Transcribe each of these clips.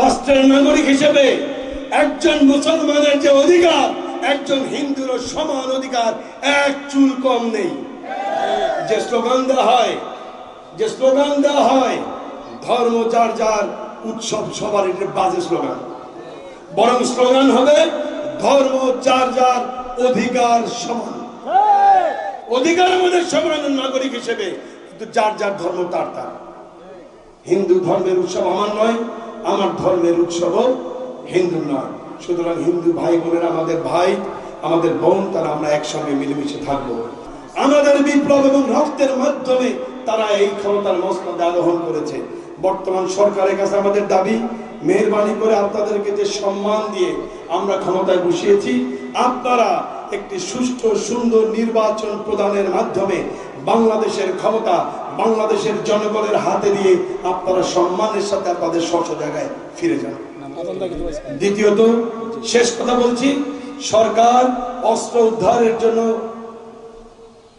রাষ্ট্রের নাগরিক হিসেবে একজন মুসলমানের যে অধিকার, একজন হিন্দুরও সমান অধিকার, এক চুল কম নেই। যে স্লোগান দেওয়া হয়, যে স্লোগান দেওয়া হয়, ধর্ম যার যার, উৎসব সবার এটা বাজে স্লোগান। বরং স্লোগান হবে, ধর্ম যার যার, অধিকার সমান। অধিকার আমাদের সমান নাগরিক হিসেবে, কিন্তু যার যার ধর্ম তার তার। হিন্দু ধর্মের উৎসব আমার নয় আমার ধর্মের উৎসবও হিন্দু নয়। সুতরাং হিন্দু ভাই বোনেরা, আমাদের ভাই, আমাদের বোন, তারা আমরা একসঙ্গে মিলেমিশে থাকব। আমাদের বিপ্লব এবং রক্তের মাধ্যমে তারা এই ক্ষমতার মসনদে আরোহণ করেছে। বর্তমান সরকারের কাছে আমাদের দাবি, মেহরবানি করে আপনাদেরকে যে সম্মান দিয়ে আমরা ক্ষমতায় বসিয়েছি, আপনারা একটি সুষ্ঠু, সুন্দর নির্বাচন প্রদানের মাধ্যমে বাংলাদেশের ক্ষমতা বাংলাদেশের জনগণের হাতে দিয়ে আপনারা সম্মানের সাথে আপনাদের স্বচ্ছ জায়গায় ফিরে যান। দ্বিতীয়ত, শেষ কথা বলছি, সরকার অস্ত্র উদ্ধারের জন্য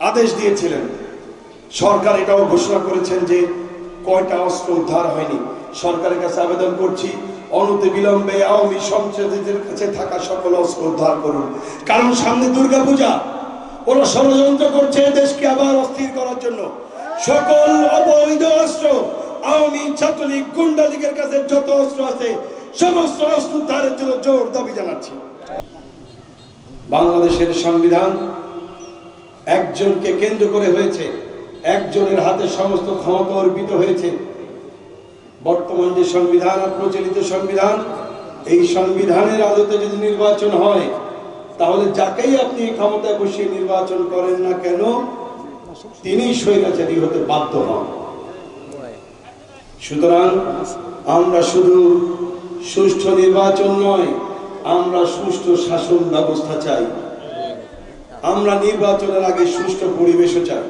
আদেশ দিয়েছিলেন। সরকার এটাও ঘোষণা করেছেন যে কয়টা অস্ত্র উদ্ধার হয়নি? সরকারের কাছে আবেদন করছি, অনতি বিলম্বে আওয়ামী সংসদের কাছে থাকা সকল অস্ত্র উদ্ধার করুন। কারণ সামনে দুর্গাপূজা, ওরা ষড়যন্ত্র করছে দেশকে আবার অস্থির করার জন্য। সকল অবৈধ অস্ত্র, আওয়ামী ছাত্রলীগ গুন্ডা লীগের কাছে যত অস্ত্র আছে, সমস্ত অস্ত্র উদ্ধারের জন্য জোর দাবি জানাচ্ছি। বাংলাদেশের সংবিধান একজনকে কেন্দ্র করে হয়েছে একজনের হাতে সমস্ত ক্ষমতা অর্পিত হয়েছে। বর্তমান যে সংবিধান প্রচলিত সংবিধান, এই সংবিধানের আলোতে যদি নির্বাচন হয়, তাহলে যাকেই আপনি ক্ষমতায় বসিয়ে নির্বাচন করেন না কেন, তিনি স্বৈরাচারী হতে বাধ্য হন। সুতরাং আমরা শুধু সুষ্ঠু নির্বাচন নয়, আমরা সুষ্ঠু শাসন ব্যবস্থা চাই। আমরা নির্বাচনের আগে সুষ্ঠু পরিবেশও চাই।